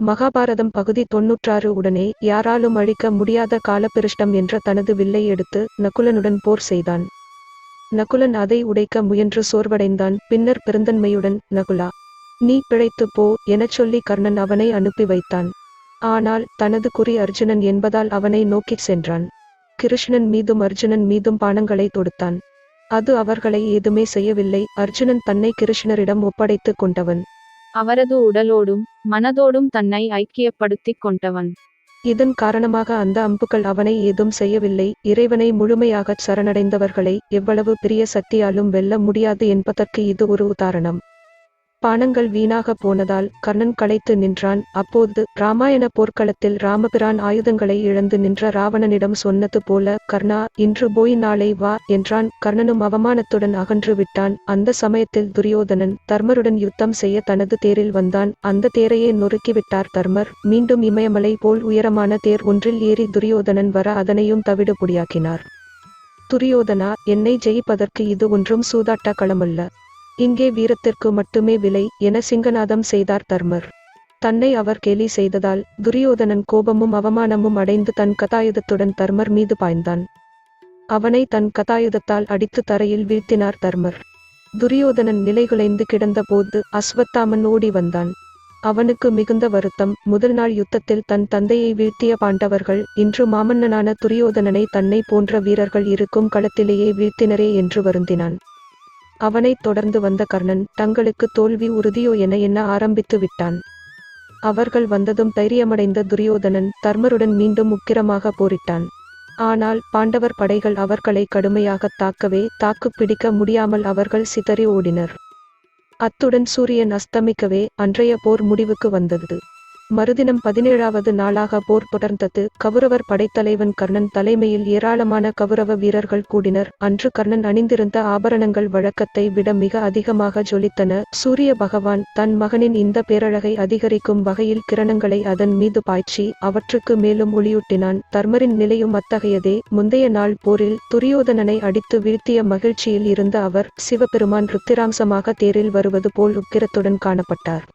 மகாபாரதம் பகுதி தொன்னூற்றாறு உடனே யாராலும் அழிக்க முடியாத காலப்பிருஷ்டம் என்ற தனது வில்லை எடுத்து நகுலனுடன் போர் செய்தான். நகுலன் அதை உடைக்க முயன்று சோர்வடைந்தான். பின்னர் பெருந்தன்மையுடன் நகுலா நீ பிழைத்துப் போ எனச் சொல்லி கர்ணன் அவனை அனுப்பி வைத்தான். ஆனால் தனது குறி அர்ஜுனன் என்பதால் அவனை நோக்கிச் சென்றான். கிருஷ்ணன் மீதும் அர்ஜுனன் மீதும் பானங்களை தொடுத்தான். அது அவர்களை ஏதுமே செய்யவில்லை. அர்ஜுனன் தன்னை கிருஷ்ணரிடம் ஒப்படைத்துக் கொண்டவன். அவரது உடலோடும் மனதோடும் தன்னை ஐக்கியப்படுத்திக் கொண்டவன். இதன் காரணமாக அந்த அம்புகள் அவனை ஏதும் செய்யவில்லை. இறைவனை முழுமையாகச் சரணடைந்தவர்களை எவ்வளவு பெரிய சக்தியாலும் வெல்ல முடியாது என்பதற்கு இது ஒரு உதாரணம். பானங்கள் வீணாக போனதால் கர்ணன் களைத்து நின்றான். அப்போது ராமாயண போர்க்களத்தில் ராமபிரான் ஆயுதங்களை இழந்து நின்ற ராவணனிடம் சொன்னது போல கர்ணா இன்று போய் நாளை வா என்றான். கர்ணனும் அவமானத்துடன் அகன்று விட்டான். அந்த சமயத்தில் துரியோதனன் தர்மருடன் யுத்தம் செய்ய தனது தேரில் வந்தான். அந்த தேரையே நொறுக்கிவிட்டார் தர்மர். மீண்டும் இமயமலை போல் உயரமான தேர் ஒன்றில் ஏறி துரியோதனன் வர அதனையும் தவிடுபொடியாக்கினார் துரியோதனா என்னை ஜெயிப்பதற்கு இது ஒன்றும் சூதாட்ட களமல்ல. இங்கே வீரத்திற்கு மட்டுமே விலை என சிங்கநாதம் செய்தார் தர்மர். தன்னை அவர் கேலி செய்ததால் துரியோதனன் கோபமும் அவமானமும் அடைந்து தன் கதாயுதத்துடன் தர்மர் மீது பாய்ந்தான். அவனை தன் கதாயுதத்தால் அடித்து தரையில் வீழ்த்தினார் தர்மர். துரியோதனன் நிலைகுலைந்து கிடந்தபோது அஸ்வத்தாமன் ஓடி வந்தான். அவனுக்கு மிகுந்த வருத்தம் முதல் நாள் யுத்தத்தில் தன் தந்தையை வீழ்த்திய பாண்டவர்கள் இன்று மாமன்னனான துரியோதனனை தன்னை போன்ற வீரர்கள் இருக்கும் களத்திலேயே வீழ்த்தினரே என்று வருந்தினான். அவனைத் தொடர்ந்து வந்த கர்ணன் தங்களுக்கு தோல்வி உறுதியோ என எண்ண ஆரம்பித்து விட்டான். அவர்கள் வந்ததும் தைரியமடைந்த துரியோதனன் தர்மருடன் மீண்டும் உக்கிரமாக போரிட்டான். ஆனால் பாண்டவர் படைகள் அவர்களை கடுமையாகத் தாக்கவே தாக்குப் பிடிக்க முடியாமல் அவர்கள் சிதறி ஓடினர். அத்துடன் சூரியன் அஸ்தமிக்கவே அன்றைய போர் முடிவுக்கு வந்தது. மறுதினம் பதினேழாவது நாளாக போர் தொடர்ந்தது. கவுரவர் படைத்தலைவன் கர்ணன் தலைமையில் ஏராளமான கவுரவ வீரர்கள் கூடினர். அன்று கர்ணன் அணிந்திருந்த ஆபரணங்கள் வழக்கத்தை விட மிக அதிகமாக ஜொலித்தன. சூரிய பகவான் தன் மகனின் இந்த பேரழகை அதிகரிக்கும் வகையில் கிரணங்களை அதன் மீது பாய்ச்சி அவற்றுக்கு மேலும் ஒளியூட்டினான். தர்மரின் நிலையும் அத்தகையதே. முந்தைய நாள் போரில் துரியோதனனை அடித்து வீழ்த்திய மகிழ்ச்சியில் இருந்த அவர் சிவபெருமான் ருத்திராம்சமாக தேரில் வருவது போல் உக்கிரத்துடன் காணப்பட்டார்.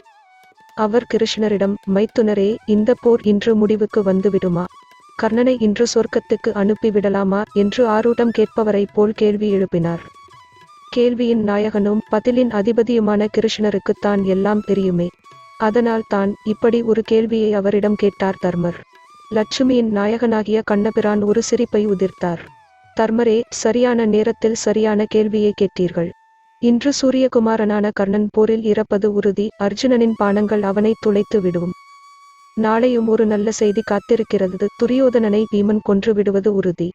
அவர் கிருஷ்ணரிடம் மைத்துனரே இந்த போர் இன்று முடிவுக்கு வந்துவிடுமா? கர்ணனை இன்று சொர்க்கத்துக்கு அனுப்பிவிடலாமா? என்று ஆரூடம் கேட்பவரைப் போல் கேள்வி எழுப்பினார். கேள்வியின் நாயகனும் பதிலின் அதிபதியுமான கிருஷ்ணருக்குத்தான் எல்லாம் தெரியுமே. அதனால் தான் இப்படி ஒரு கேள்வியை அவரிடம் கேட்டார் தர்மர். லட்சுமியின் நாயகனாகிய கண்ணபிரான் ஒரு சிரிப்பை உதிர்த்தார். தர்மரே சரியான நேரத்தில் சரியான கேள்வியை கேட்டீர்கள். இன்று சூரியகுமாரனான கர்ணன் போரில் இறப்பது உறுதி. அர்ஜுனனின் பானங்கள் அவனை துளைத்து விடும். நாளையும் ஒரு நல்ல செய்தி காத்திருக்கிறது. துரியோதனனை பீமன் கொன்று விடுவது உறுதி.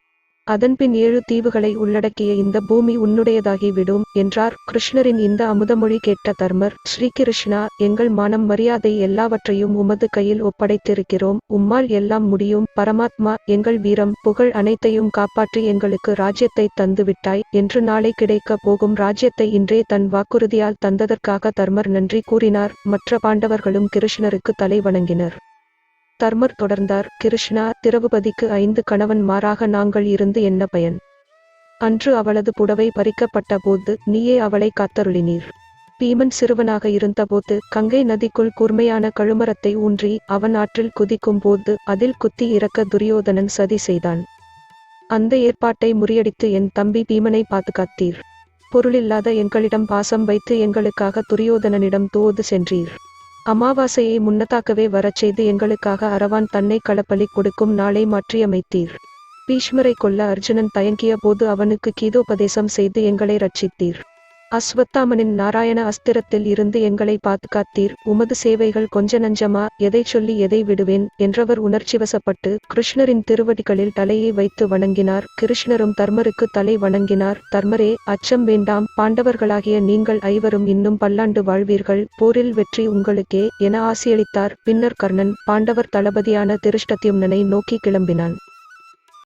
அதன்பின் ஏழு தீவுகளை உள்ளடக்கிய இந்த பூமி உன்னுடையதாகி விடும் என்றார். கிருஷ்ணரின் இந்த அமுதமொழி கேட்ட தர்மர் ஸ்ரீகிருஷ்ணா எங்கள் மானம் மரியாதை எல்லாவற்றையும் உமது கையில் ஒப்படைத்திருக்கிறோம். உம்மால் எல்லாம் முடியும். பரமாத்மா எங்கள் வீரம் புகழ் அனைத்தையும் காப்பாற்றி எங்களுக்கு ராஜ்யத்தை தந்துவிட்டாய். என்று நாளை கிடைக்க போகும் ராஜ்யத்தை இன்றே தன் வாக்குறுதியால் தந்ததற்காக தர்மர் நன்றி கூறினார். மற்ற பாண்டவர்களும் கிருஷ்ணருக்கு தலை வணங்கினர். தர்மர் தொடர்ந்தார். கிருஷ்ணா திரவுபதிக்கு ஐந்து கணவன் மாறாக நாங்கள் இருந்து என்ன பயன்? அன்று அவளது புடவை பறிக்கப்பட்ட போது நீயே அவளை காத்தருளினீர். பீமன் சிறுவனாக இருந்தபோது கங்கை நதிக்குள் கூர்மையான கழுமரத்தை ஊன்றி அவன் ஆற்றில் குதிக்கும் போது அதில் குத்தி இறக்க துரியோதனன் சதி செய்தான். அந்த ஏற்பாட்டை முறியடித்து என் தம்பி பீமனை பாதுகாத்தீர் பொருளில்லாத எங்களிடம் பாசம் வைத்து எங்களுக்காக துரியோதனனிடம் தோது சென்றீர். அமாவாசையை முன்னதாக்கவே வரச் செய்து எங்களுக்காக அரவான் தன்னை களப்பலி கொடுக்கும் நாளை மாற்றியமைத்தீர். பீஷ்மரை கொல்ல அர்ஜுனன் தயங்கிய போது அவனுக்கு கீதோபதேசம் செய்து எங்களை ரட்சித்தீர். அஸ்வத்தாமனின் நாராயண அஸ்திரத்தில் இருந்து எங்களை பாதுகாத்தீர் உமது சேவைகள் கொஞ்ச நஞ்சமா எதை சொல்லி எதை விடுவேன் என்றவர் உணர்ச்சிவசப்பட்டு கிருஷ்ணரின் திருவடிகளில் தலையை வைத்து வணங்கினார் கிருஷ்ணரும் தர்மருக்கு தலை வணங்கினார் தர்மரே அச்சம் வேண்டாம் பாண்டவர்களாகிய நீங்கள் ஐவரும் இன்னும் பல்லாண்டு வாழ்வீர்கள் போரில் வெற்றி உங்களுக்கே என ஆசியளித்தார் பின்னர் கர்ணன் பாண்டவர் தளபதியான திருஷ்டத்யும்னனை நோக்கி கிளம்பினான்.